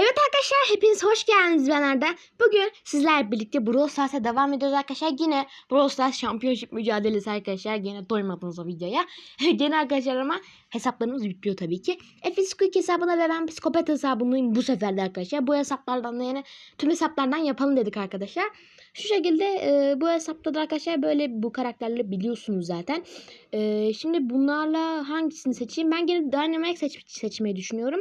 Evet arkadaşlar hepiniz hoş geldiniz ben Arda. Bugün sizler birlikte Brawl Stars'a devam ediyoruz arkadaşlar. Yine Brawl Stars Championship mücadelesi arkadaşlar. Yine doymadınız o videoya. Yine arkadaşlar ama hesaplarımız bitmiyor tabii ki. Efis Quick hesabına ve ben psikopat hesabındayım bu sefer de arkadaşlar. Bu hesaplardan da yani tüm hesaplardan yapalım dedik arkadaşlar. Şu şekilde e, bu hesapta da arkadaşlar böyle bu karakterleri biliyorsunuz zaten. E, şimdi bunlarla hangisini seçeyim? Ben gene Dynamite seç seçmeyi düşünüyorum.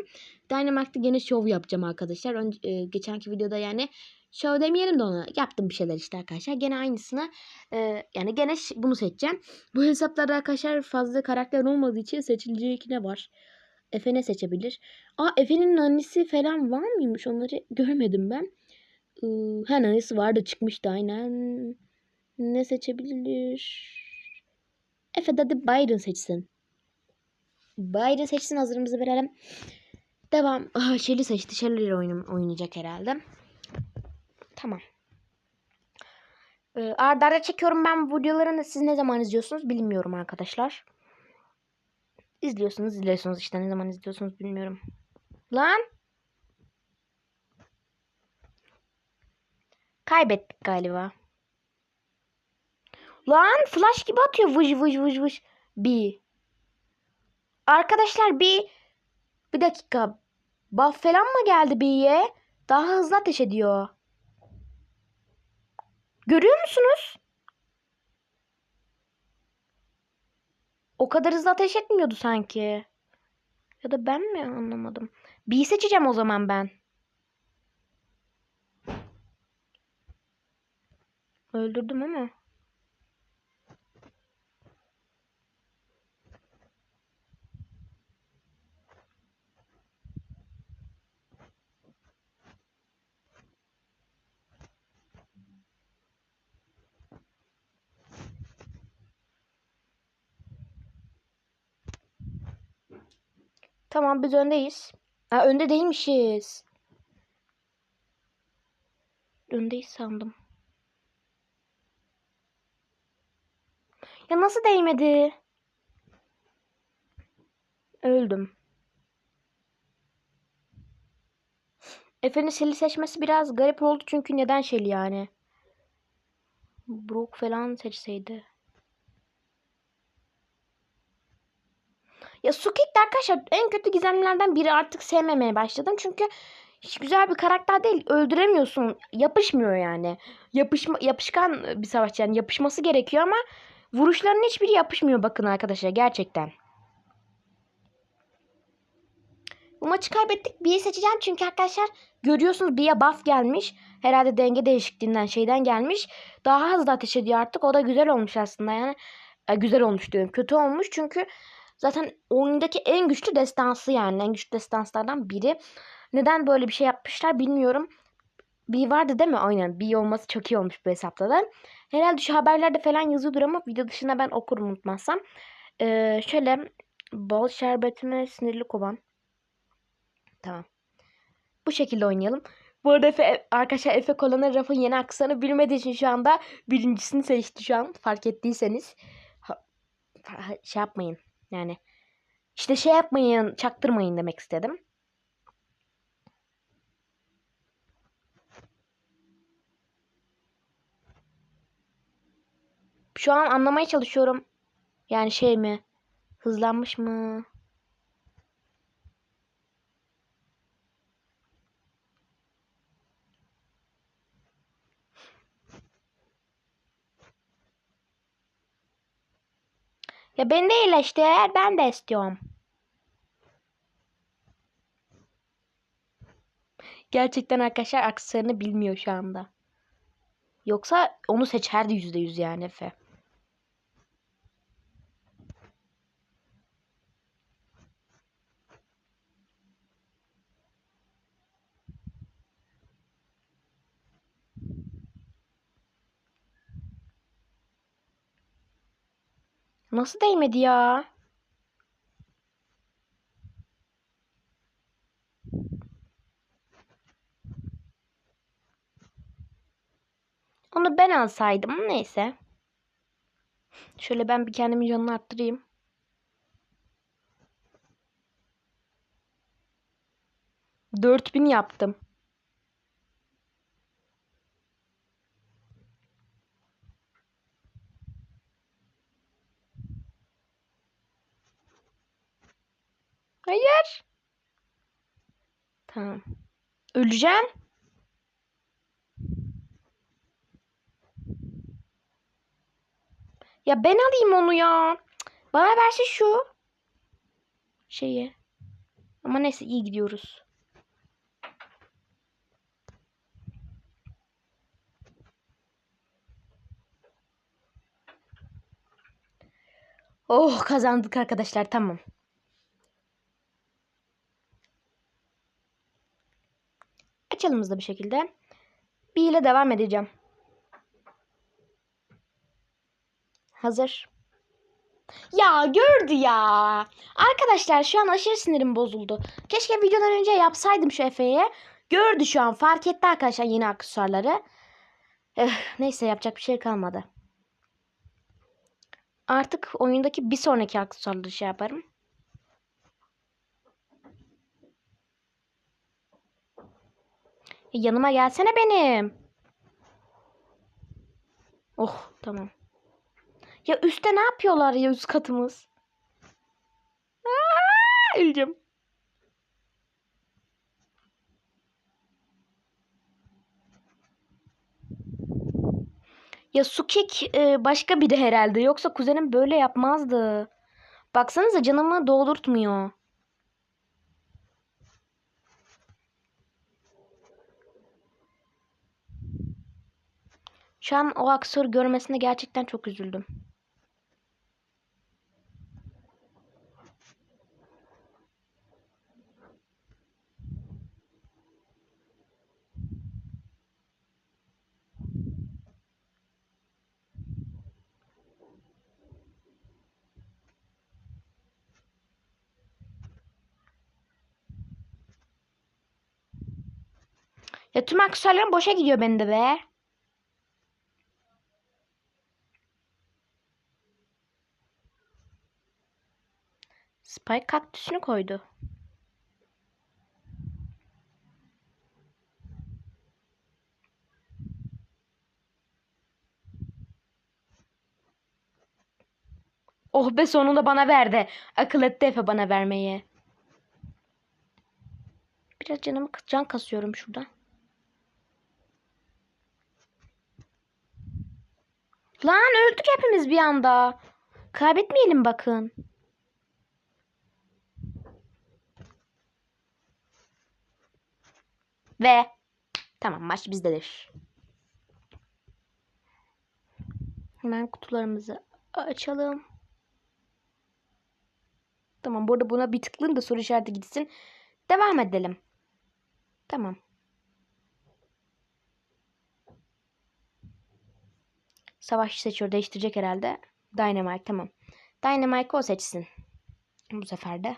Dynamite'da gene şov yapacağım arkadaşlar. Önce, e, geçenki videoda yani şov demeyelim de ona. Yaptım bir şeyler işte arkadaşlar. Gene aynısını e, yani gene bunu seçeceğim. Bu hesaplarda arkadaşlar fazla karakter olmadığı için seçilecek ne var? Efe ne seçebilir? Aa Efe'nin annesi falan var mıymış? Onları görmedim ben. Ee, ha annesi vardı çıkmıştı aynen. Ne seçebilir? Efe de hadi Byron seçsin. Byron seçsin hazırımızı verelim. Devam. Aha, Shelly seçti. Oyun, oynayacak herhalde. Tamam. Ee, arda arda çekiyorum ben videolarını. Siz ne zaman izliyorsunuz bilmiyorum arkadaşlar. İzliyorsunuz izliyorsunuz işte ne zaman izliyorsunuz bilmiyorum. Lan. Kaybettik galiba. Lan flash gibi atıyor vıj vıj vıj vıj. Bir. Arkadaşlar bir bir dakika. Buff falan mı geldi B'ye? Daha hızlı ateş ediyor. Görüyor musunuz? O kadar hızlı ateş etmiyordu sanki. Ya da ben mi anlamadım. B'yi seçeceğim o zaman ben. Öldürdüm ama. Tamam biz öndeyiz. Ha, önde değilmişiz. Öndeyiz sandım. Ya nasıl değmedi? Öldüm. Efe'nin Shelly seçmesi biraz garip oldu çünkü neden Shelly yani? Brook falan seçseydi. Ya Sukik de arkadaşlar en kötü gizemlerden biri artık sevmemeye başladım. Çünkü hiç güzel bir karakter değil. Öldüremiyorsun. Yapışmıyor yani. Yapışma, yapışkan bir savaşçı yani yapışması gerekiyor ama vuruşların hiçbiri yapışmıyor bakın arkadaşlar gerçekten. Bu maçı kaybettik. B'yi seçeceğim çünkü arkadaşlar görüyorsunuz B'ye buff gelmiş. Herhalde denge değişikliğinden şeyden gelmiş. Daha hızlı ateş ediyor artık. O da güzel olmuş aslında yani. E, güzel olmuş diyorum. Kötü olmuş çünkü Zaten oyundaki en güçlü destansı yani. En güçlü destanslardan biri. Neden böyle bir şey yapmışlar bilmiyorum. Bir vardı değil mi? Aynen. Bir olması çok iyi olmuş bu hesapta da. Herhalde şu haberlerde falan yazıyordur ama video dışında ben okurum unutmazsam. Ee, şöyle bal şerbetime sinirli kovan. Tamam. Bu şekilde oynayalım. Bu arada Efe, arkadaşlar Efe Kolana Raf'ın yeni aksanı bilmediği için şu anda birincisini seçti şu an. Fark ettiyseniz. Ha, şey yapmayın. Yani işte şey yapmayın, çaktırmayın demek istedim. Şu an anlamaya çalışıyorum. Yani şey mi? Hızlanmış mı? Ya ben de iyileştir. Ben de istiyorum. Gerçekten arkadaşlar aksarını bilmiyor şu anda. Yoksa onu seçerdi yüzde yüz yani Efe. Nasıl değmedi ya? Onu ben alsaydım neyse. Şöyle ben bir kendimin canını arttırayım. 4000 yaptım. Hayır. Tamam. Öleceğim. Ya ben alayım onu ya. Bana verse şu. Şeyi. Ama neyse iyi gidiyoruz. Oh kazandık arkadaşlar tamam. Açalım hızlı bir şekilde. Bir ile devam edeceğim. Hazır. Ya gördü ya. Arkadaşlar şu an aşırı sinirim bozuldu. Keşke videodan önce yapsaydım şu Efe'ye. Gördü şu an. Fark etti arkadaşlar yeni aksesuarları. Eh, neyse yapacak bir şey kalmadı. Artık oyundaki bir sonraki aksesuarları şey yaparım. Yanıma gelsene benim. Oh tamam. Ya üstte ne yapıyorlar ya üst katımız? Aa. Ya Sukek e, başka biri herhalde. Yoksa kuzenim böyle yapmazdı. Baksanıza canımı doldurtmuyor. Şu an o aksör görmesine gerçekten çok üzüldüm. Ya tüm aksesuarlarım boşa gidiyor bende be. Spike kaktüsünü koydu. Oh be sonunda bana verdi. Akıl etti Efe bana vermeyi. Biraz canımı can kasıyorum şurada. Lan öldük hepimiz bir anda. Kaybetmeyelim bakın. Ve tamam maç bizdedir. Hemen kutularımızı açalım. Tamam burada buna bir tıklayayım da soru işareti gitsin. Devam edelim. Tamam. Savaşçı seçiyor. Değiştirecek herhalde. Dynamite tamam. Dynamite o seçsin. Bu sefer de.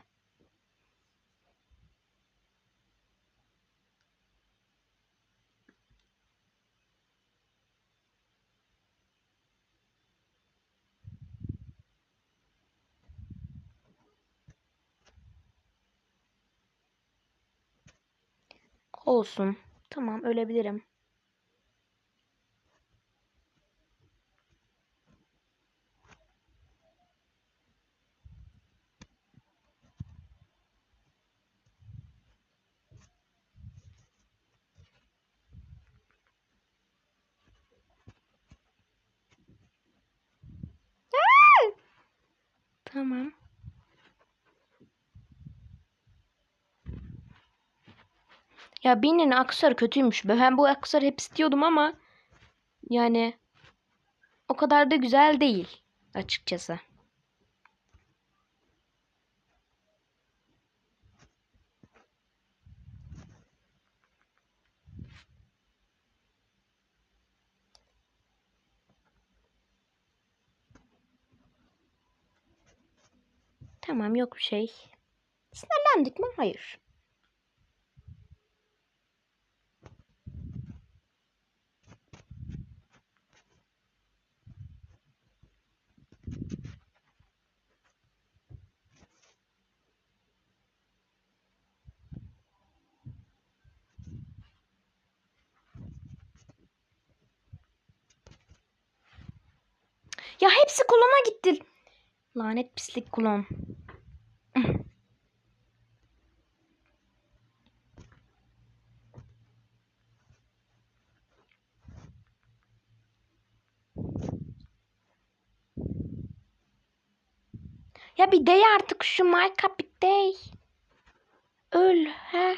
Olsun. Tamam ölebilirim. Tamam. Ya Bin'in aksarı kötüymüş. Ben bu aksarı hep istiyordum ama yani o kadar da güzel değil açıkçası. Tamam yok bir şey. Sinirlendik mi? Hayır. Ya hepsi klona gitti. Lanet pislik klon. Ya bir dey artık şu marka bir dey. Öl he.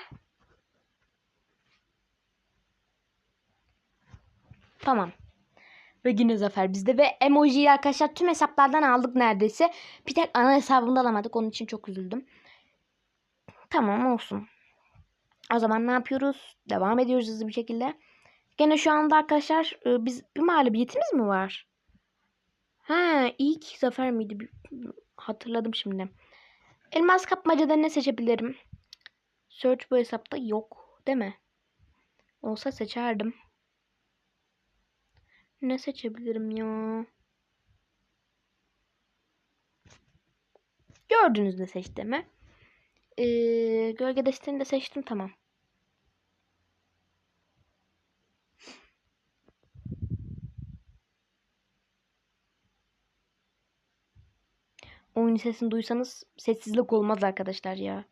Tamam. Ve yine zafer bizde ve emojiyi arkadaşlar tüm hesaplardan aldık neredeyse. Bir tek ana hesabımda alamadık. Onun için çok üzüldüm. Tamam olsun. O zaman ne yapıyoruz? Devam ediyoruz hızlı bir şekilde. Gene şu anda arkadaşlar e, biz bir mağlubiyetimiz mi var? Ha ilk zafer miydi? Hatırladım şimdi. Elmas kapmacada ne seçebilirim? Search bu hesapta yok. Değil mi? Olsa seçerdim. Ne seçebilirim ya? Gördünüz ne seçtiğimi. Ee, gölge desteğini de seçtim tamam. Oyun sesini duysanız sessizlik olmaz arkadaşlar ya.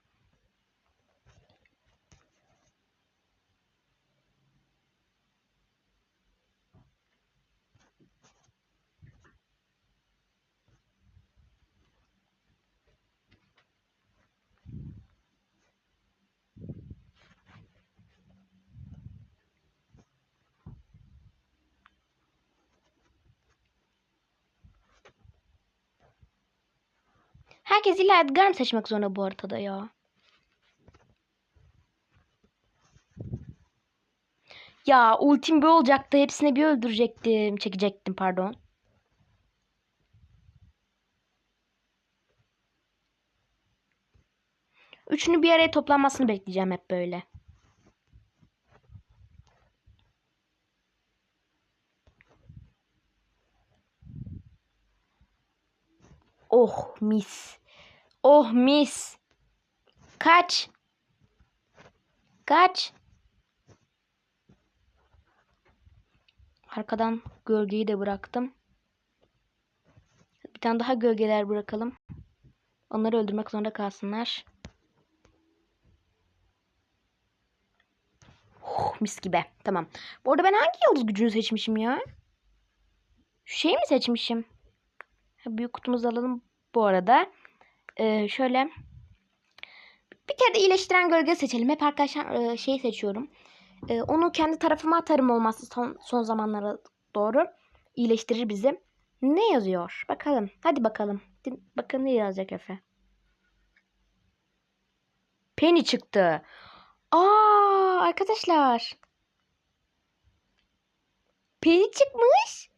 Herkes illa Edgar mı seçmek zorunda bu haritada ya? Ya ultim bir olacaktı. Hepsini bir öldürecektim. Çekecektim pardon. Üçünü bir araya toplanmasını bekleyeceğim hep böyle. Oh mis. Oh mis. Kaç. Kaç. Arkadan gölgeyi de bıraktım. Bir tane daha gölgeler bırakalım. Onları öldürmek zorunda kalsınlar. Oh, mis gibi. Tamam. Bu arada ben hangi yıldız gücünü seçmişim ya? Şu şeyi mi seçmişim? Büyük kutumuzu alalım bu arada. Ee, şöyle. Bir kere de iyileştiren gölge seçelim. Hep arkadaşlar şey seçiyorum. Ee, onu kendi tarafıma atarım olmazsa son, son zamanlara doğru. iyileştirir bizi. Ne yazıyor? Bakalım. Hadi bakalım. Bakın ne yazacak Efe. Penny çıktı. Aa arkadaşlar. Penny çıkmış.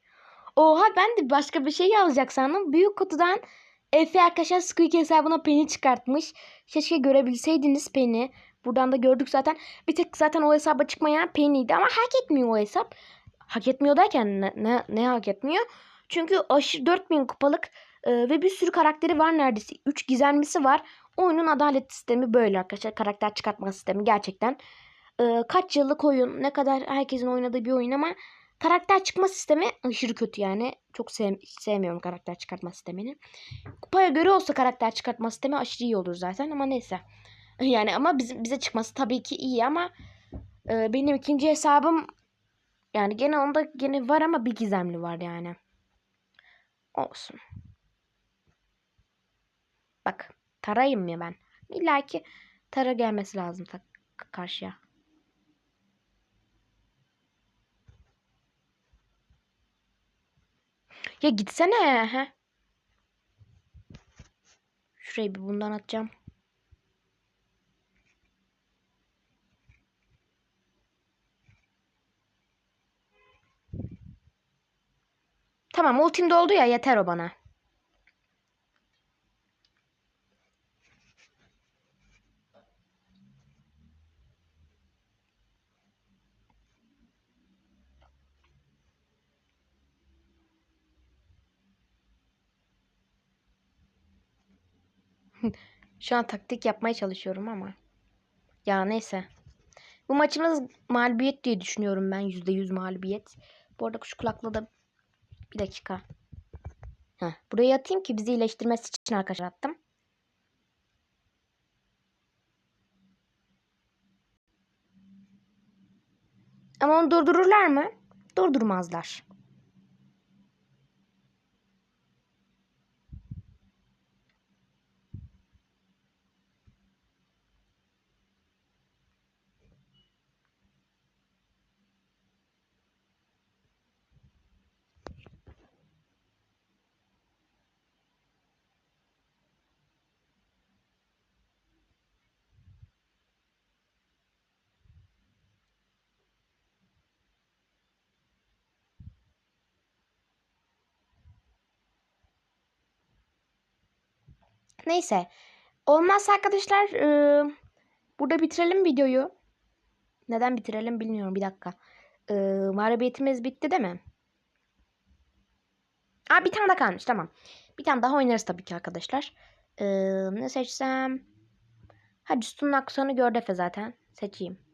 Oha ben de başka bir şey yazacak sandım. Büyük kutudan Efe arkadaşlar Squeak hesabına Penny çıkartmış. Keşke görebilseydiniz Penny. Buradan da gördük zaten. Bir tek zaten o hesaba çıkmayan Penny'di ama hak etmiyor o hesap. Hak etmiyor derken ne, ne, ne hak etmiyor? Çünkü aşırı 4000 kupalık e, ve bir sürü karakteri var neredeyse. 3 gizemlisi var. Oyunun adalet sistemi böyle arkadaşlar. Karakter çıkartma sistemi gerçekten. E, kaç yıllık oyun, ne kadar herkesin oynadığı bir oyun ama karakter çıkma sistemi aşırı kötü yani. Çok sev sevmiyorum karakter çıkartma sistemini. Kupaya göre olsa karakter çıkartma sistemi aşırı iyi olur zaten ama neyse. Yani ama bizim bize çıkması tabii ki iyi ama e, benim ikinci hesabım yani gene onda gene var ama bir gizemli var yani. Olsun. Bak tarayayım ya ben. İlla ki tara gelmesi lazım ta karşıya. Ya gitsene. He. Şurayı bir bundan atacağım. Tamam ultim doldu ya yeter o bana. Şu an taktik yapmaya çalışıyorum ama. Ya neyse. Bu maçımız mağlubiyet diye düşünüyorum ben. %100 mağlubiyet. Bu arada kuş kulaklığı da bir dakika. Heh, buraya atayım ki bizi iyileştirmesi için arkadaşlar attım. Ama onu durdururlar mı? Durdurmazlar. Neyse. Olmazsa arkadaşlar e, burada bitirelim videoyu. Neden bitirelim bilmiyorum. Bir dakika. E, mağlubiyetimiz bitti değil mi? Aa, bir tane daha kalmış. Tamam. Bir tane daha oynarız tabii ki arkadaşlar. E, ne seçsem? Hadi üstünün gördü Efe zaten. Seçeyim.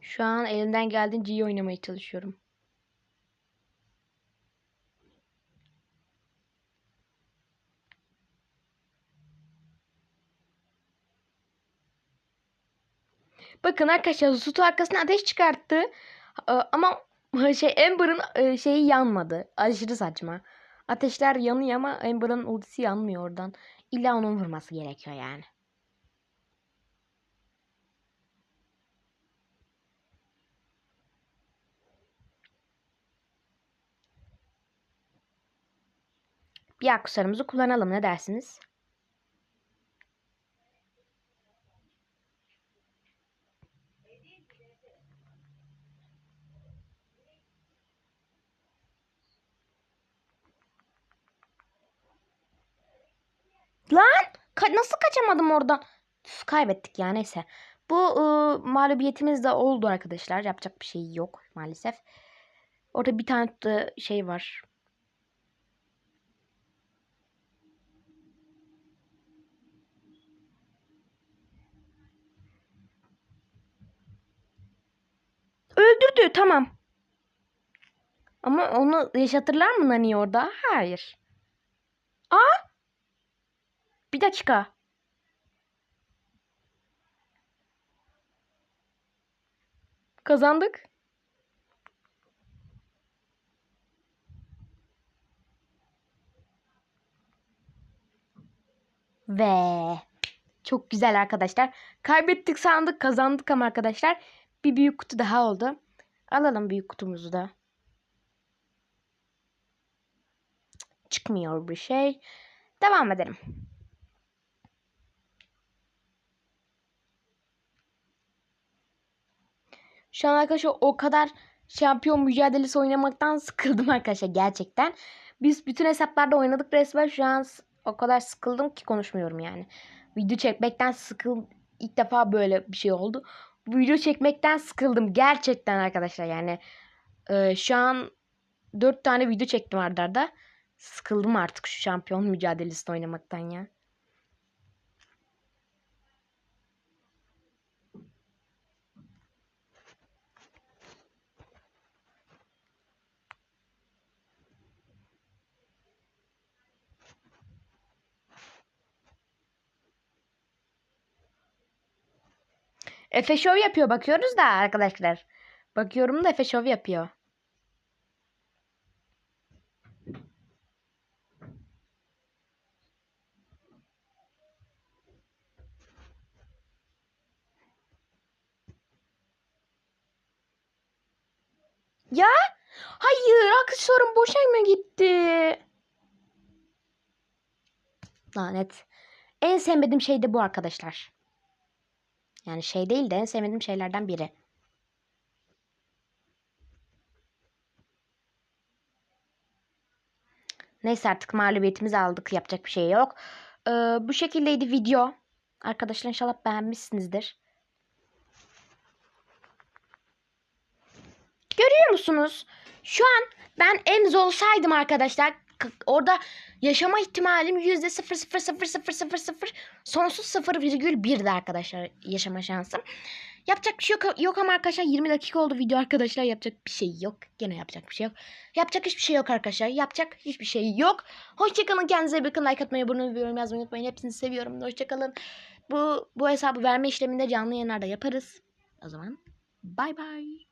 Şu an elimden geldiğince iyi oynamaya çalışıyorum. Bakın arkadaşlar sütü arkasına ateş çıkarttı. Ee, Ama şey Amber'ın e, şeyi yanmadı. Aşırı saçma. Ateşler yanıyor ama Amber'ın ultisi yanmıyor oradan. İlla onun vurması gerekiyor yani. Bir aksesuarımızı kullanalım ne dersiniz? Lan ka- nasıl kaçamadım oradan? Üf, kaybettik ya neyse. Bu ıı, mağlubiyetimiz de oldu arkadaşlar. Yapacak bir şey yok maalesef. Orada bir tane şey var. Öldürdü tamam. Ama onu yaşatırlar mı Nani orada? Hayır. Aa! Bir dakika. Kazandık. Ve çok güzel arkadaşlar. Kaybettik sandık kazandık ama arkadaşlar. Bir büyük kutu daha oldu. Alalım büyük kutumuzu da. Çıkmıyor bir şey. Devam edelim. Şu an arkadaşlar o kadar şampiyon mücadelesi oynamaktan sıkıldım arkadaşlar gerçekten. Biz bütün hesaplarda oynadık resmen şu an o kadar sıkıldım ki konuşmuyorum yani. Video çekmekten sıkıl ilk defa böyle bir şey oldu. Video çekmekten sıkıldım gerçekten arkadaşlar yani. Ee, şu an 4 tane video çektim arda arda. Sıkıldım artık şu şampiyon mücadelesini oynamaktan ya. Efe şov yapıyor bakıyoruz da arkadaşlar. Bakıyorum da Efe şov yapıyor. Ya hayır aksesuarım boşa mı gitti? Lanet. En sevmediğim şey de bu arkadaşlar. Yani şey değil de en sevmediğim şeylerden biri. Neyse artık mağlubiyetimizi aldık. Yapacak bir şey yok. Ee, bu şekildeydi video. Arkadaşlar inşallah beğenmişsinizdir. Görüyor musunuz? Şu an ben Emz olsaydım arkadaşlar orada yaşama ihtimalim yüzde sıfır sıfır sıfır sıfır sıfır sıfır sonsuz sıfır virgül birdi arkadaşlar yaşama şansım. Yapacak bir şey yok, yok ama arkadaşlar 20 dakika oldu video arkadaşlar yapacak bir şey yok. Gene yapacak bir şey yok. Yapacak hiçbir şey yok arkadaşlar. Yapacak hiçbir şey yok. Hoşçakalın kendinize bakın. Like atmayı, abone olmayı, yazmayı unutmayın. Hepsini seviyorum. Hoşçakalın. Bu, bu hesabı verme işleminde canlı yayınlarda yaparız. O zaman bay bay.